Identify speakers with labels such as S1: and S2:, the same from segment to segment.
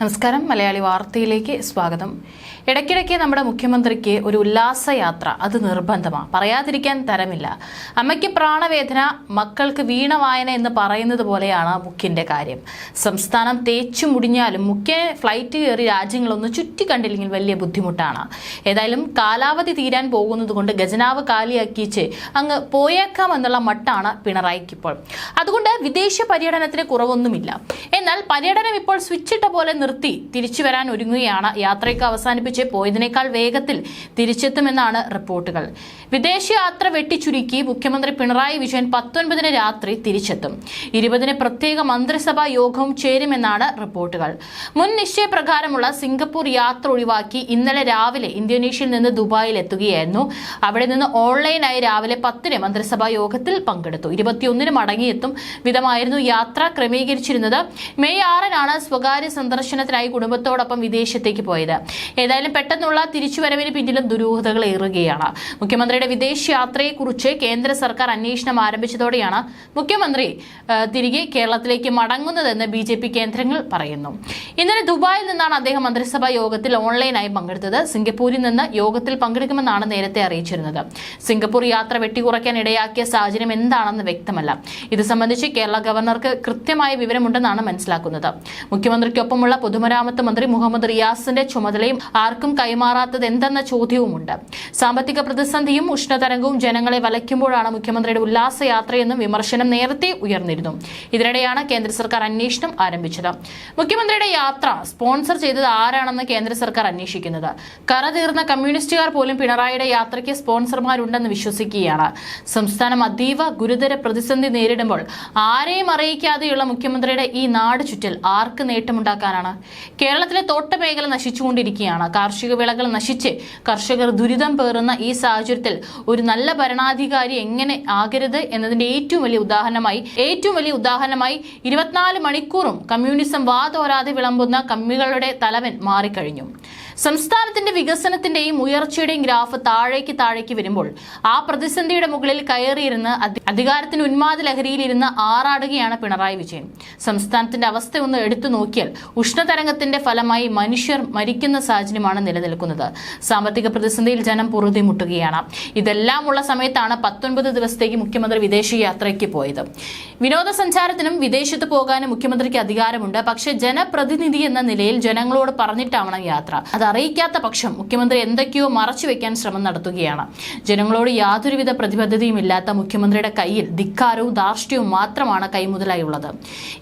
S1: നമസ്കാരം. മലയാളി വാർത്തയിലേക്ക് സ്വാഗതം. ഇടയ്ക്കിടയ്ക്ക് നമ്മുടെ മുഖ്യമന്ത്രിക്ക് ഒരു ഉല്ലാസയാത്ര അത് നിർബന്ധമാണ് പറയാതിരിക്കാൻ തരമില്ല. അമ്മയ്ക്ക് പ്രാണവേദന മക്കൾക്ക് വീണ വായന എന്ന് പറയുന്നത് പോലെയാണ് മുഖ്യന്റെ കാര്യം. സംസ്ഥാനം തേച്ചു മുടിഞ്ഞാലും മുഖ്യ ഫ്ലൈറ്റ് കയറി രാജ്യങ്ങളൊന്ന് ചുറ്റി കണ്ടില്ലെങ്കിൽ വലിയ ബുദ്ധിമുട്ടാണ്. ഏതായാലും കാലാവധി തീരാൻ പോകുന്നത് കൊണ്ട് ഖജനാവ് കാലിയാക്കിച്ച് അങ്ങ് പോയേക്കാം എന്നുള്ള മട്ടാണ് പിണറായിക്കിപ്പോൾ. അതുകൊണ്ട് വിദേശ പര്യടനത്തിന് കുറവൊന്നുമില്ല. എന്നാൽ പര്യടനം ഇപ്പോൾ സ്വിച്ചിട്ട പോലെ നിർത്തി തിരിച്ചു വരാൻ ഒരുങ്ങുകയാണ്. യാത്രയ്ക്ക് അവസാനിപ്പിച്ച് പോയതിനേക്കാൾ വേഗത്തിൽ തിരിച്ചെത്തുമെന്നാണ് റിപ്പോർട്ടുകൾ. വിദേശയാത്ര വെട്ടിച്ചുരുക്കി മുഖ്യമന്ത്രി പിണറായി വിജയൻ പത്തൊൻപതിന് രാത്രി തിരിച്ചെത്തും. ഇരുപതിന് പ്രത്യേക മന്ത്രിസഭാ യോഗവും ചേരുമെന്നാണ് റിപ്പോർട്ടുകൾ. മുൻ നിശ്ചയപ്രകാരമുള്ള സിംഗപ്പൂർ യാത്ര ഒഴിവാക്കി ഇന്നലെ രാവിലെ ഇന്തോനേഷ്യയിൽ നിന്ന് ദുബായിൽ എത്തുകയായിരുന്നു. അവിടെ നിന്ന് ഓൺലൈനായി രാവിലെ പത്തിന് മന്ത്രിസഭാ യോഗത്തിൽ പങ്കെടുത്തു. ഇരുപത്തിയൊന്നിന് മടങ്ങിയെത്തും വിധമായിരുന്നു യാത്ര ക്രമീകരിച്ചിരുന്നത്. മെയ് ആറിനാണ് സ്വകാര്യ സന്ദർശനത്തിനായി കുടുംബത്തോടൊപ്പം വിദേശത്തേക്ക് പോയത്. ഏതായാലും പെട്ടെന്നുള്ള തിരിച്ചുവരവിന് പിന്നിലും ദുരൂഹതകൾ ഏറുകയാണ്. മുഖ്യമന്ത്രിയുടെ വിദേശ യാത്രയെക്കുറിച്ച് കേന്ദ്ര സർക്കാർ അന്വേഷണം ആരംഭിച്ചതോടെയാണ് മുഖ്യമന്ത്രി തിരികെ കേരളത്തിലേക്ക് മടങ്ങുന്നതെന്ന് ബി കേന്ദ്രങ്ങൾ പറയുന്നു. ഇന്നലെ ദുബായിൽ നിന്നാണ് അദ്ദേഹം മന്ത്രിസഭാ യോഗത്തിൽ ഓൺലൈനായി പങ്കെടുത്തത്. സിംഗപ്പൂരിൽ നിന്ന് യോഗത്തിൽ പങ്കെടുക്കുമെന്നാണ് നേരത്തെ അറിയിച്ചിരുന്നത്. സിംഗപ്പൂർ യാത്ര വെട്ടിക്കുറയ്ക്കാൻ ഇടയാക്കിയ സാഹചര്യം എന്താണെന്ന് വ്യക്തമല്ല. ഇത് സംബന്ധിച്ച് കേരള ഗവർണർക്ക് കൃത്യമായ വിവരമുണ്ടെന്നാണ് മനസ്സിലാക്കുന്നത്. മുഖ്യമന്ത്രിക്കൊപ്പമുള്ള പൊതുമരാമത്ത് മന്ത്രി മുഹമ്മദ് റിയാസിന്റെ ചുമതലയും ആർക്കും കൈമാറാത്തത് എന്തെന്ന ചോദ്യവുമുണ്ട്. സാമ്പത്തിക പ്രതിസന്ധിയും ഉഷ്ണതരംഗവും ജനങ്ങളെ വലയ്ക്കുമ്പോഴാണ് മുഖ്യമന്ത്രിയുടെ ഉല്ലാസയാത്രയെന്നും വിമർശനം നേരത്തെ ഉയർന്നിരുന്നു. ഇതിനിടെയാണ് കേന്ദ്ര സർക്കാർ അന്വേഷണം ആരംഭിച്ചത്. മുഖ്യമന്ത്രിയുടെ യാത്ര സ്പോൺസർ ചെയ്തത് ആരാണെന്ന് കേന്ദ്ര സർക്കാർ അന്വേഷിക്കുന്നത്. കറതീർന്ന കമ്മ്യൂണിസ്റ്റുകാർ പോലും പിണറായിയുടെ യാത്രയ്ക്ക് സ്പോൺസർമാരുണ്ടെന്ന് വിശ്വസിക്കുകയാണ്. സംസ്ഥാനം അതീവ ഗുരുതര പ്രതിസന്ധി നേരിടുമ്പോൾ ആരെയും അറിയിക്കാതെയുള്ള മുഖ്യമന്ത്രിയുടെ ഈ നാട് ചുറ്റൽ ആർക്ക് നേട്ടമുണ്ടാക്കാനാണ്? കേരളത്തിലെ തോട്ടമേഖല നശിച്ചുകൊണ്ടിരിക്കുകയാണ്. കാർഷിക വിളകൾ നശിച്ച് കർഷകർ ദുരിതം പേറുന്ന ഈ സാഹചര്യത്തിൽ ഒരു നല്ല ഭരണാധികാരി എങ്ങനെ ആകരുത് എന്നതിന്റെ ഏറ്റവും വലിയ ഉദാഹരണമായി ഏറ്റവും വലിയ ഉദാഹരണമായി ഇരുപത്തിനാല് മണിക്കൂറും കമ്മ്യൂണിസം വാതോരാതെ വിളമ്പുന്ന കമ്മികളുടെ തലവൻ മാറിക്കഴിഞ്ഞു. സംസ്ഥാനത്തിന്റെ വികസനത്തിന്റെയും ഉയർച്ചയുടെയും ഗ്രാഫ് താഴേക്ക് താഴേക്ക് വരുമ്പോൾ ആ പ്രതിസന്ധിയുടെ മുകളിൽ കയറിയിരുന്ന് അധി- അധികാരത്തിന് ഉന്മാദ ലഹരിയിലിരുന്ന് ആറാടുകയാണ് പിണറായി വിജയൻ. സംസ്ഥാനത്തിന്റെ അവസ്ഥ ഒന്ന് എടുത്തു നോക്കിയാൽ ഉഷ്ണതരംഗത്തിന്റെ ഫലമായി മനുഷ്യർ മരിക്കുന്ന സാഹചര്യമാണ് നിലനിൽക്കുന്നത്. സാമ്പത്തിക പ്രതിസന്ധിയിൽ ജനം പൊറുതിമുട്ടുകയാണ്. ഇതെല്ലാം ഉള്ള സമയത്താണ് പത്തൊൻപത് ദിവസത്തേക്ക് മുഖ്യമന്ത്രി വിദേശ യാത്രയ്ക്ക് പോയത്. വിനോദസഞ്ചാരത്തിനും വിദേശത്ത് പോകാനും മുഖ്യമന്ത്രിക്ക് അധികാരമുണ്ട്. പക്ഷേ ജനപ്രതിനിധി എന്ന നിലയിൽ ജനങ്ങളോട് പറഞ്ഞിട്ടാവണം യാത്ര. അത് അറിയിക്കാത്ത പക്ഷം മുഖ്യമന്ത്രി എന്തൊക്കെയോ മറച്ചു വെക്കാൻ ശ്രമം നടത്തുകയാണ്. ജനങ്ങളോട് യാതൊരുവിധ പ്രതിബദ്ധതയും ഇല്ലാത്ത മുഖ്യമന്ത്രിയുടെ കയ്യിൽ ധിക്കാരവും ധാർഷ്ട്യവും മാത്രമാണ് കൈമുതലായി ഉള്ളത്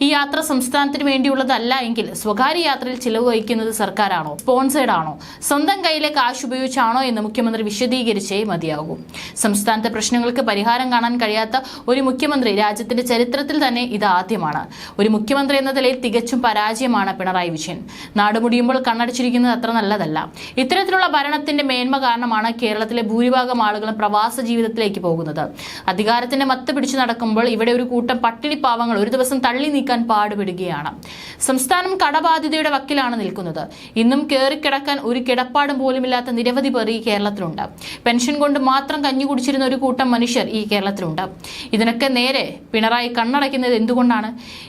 S1: ഈ യാത്ര സംസ്ഥാനത്തിന് വേണ്ടിയുള്ളതല്ല എങ്കിൽ സ്വകാര്യ യാത്രയിൽ ചിലവ് വഹിക്കുന്നത് സർക്കാരാണോ? സ്പോൺസേഡ് ആണോ സ്വന്തം കയ്യിലെ കാശ് ഉപയോഗിച്ചാണോ എന്ന് മുഖ്യമന്ത്രി വിശദീകരിച്ചേ മതിയാകും. സംസ്ഥാനത്തെ പ്രശ്നങ്ങൾക്ക് പരിഹാരം കാണാൻ കഴിയാത്ത ഒരു മുഖ്യമന്ത്രി രാജ്യത്തിന്റെ ചരിത്രത്തിൽ തന്നെ ഇത് ആദ്യമാണ്. ഒരു മുഖ്യമന്ത്രി എന്ന നിലയിൽ തികച്ചും പരാജയമാണ് പിണറായി വിജയൻ. നാട് മുടിയുമ്പോൾ കണ്ണടച്ചിരിക്കുന്നത് അത്ര നല്ലതല്ല. ഇത്തരത്തിലുള്ള ഭരണത്തിന്റെ മേന്മ കാരണമാണ് കേരളത്തിലെ ഭൂരിഭാഗം ആളുകളും പ്രവാസ ജീവിതത്തിലേക്ക് പോകുന്നത്. അധികാരത്തിന്റെ മത്ത് പിടിച്ചു നടക്കുമ്പോൾ ഇവിടെ ഒരു കൂട്ടം പട്ടിണി പാവങ്ങൾ ഒരു ദിവസം തള്ളി നീക്കാൻ പാടുപെടുകയാണ്. സംസ്ഥാനം കടബാധ്യതയുടെ വക്കിലാണ് നിൽക്കുന്നത്. ഇന്നും കയറിക്കിടക്കാൻ ഒരു കിടപ്പാടും പോലുമില്ലാത്ത നിരവധി പേർ ഈ കേരളത്തിലുണ്ട്. പെൻഷൻ കൊണ്ട് മാത്രം കഞ്ഞി കുടിച്ചിരുന്ന ഒരു കൂട്ടം മനുഷ്യർ ഈ കേരളത്തിലുണ്ട്. ഇതിനൊക്കെ നേരെ പിണറായി കണ്ണടയ്ക്കുന്നത് എന്തുകൊണ്ടാണ്?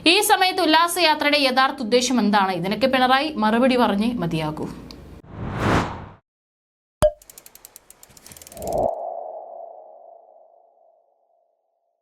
S1: ഈ സമയത്ത് ഉല്ലാസയാത്രയുടെ യഥാർത്ഥ ഉദ്ദേശം എന്താണ് ഇതിനൊക്കെ പിണറായി മറുപടി പറഞ്ഞ് മതിയാകൂ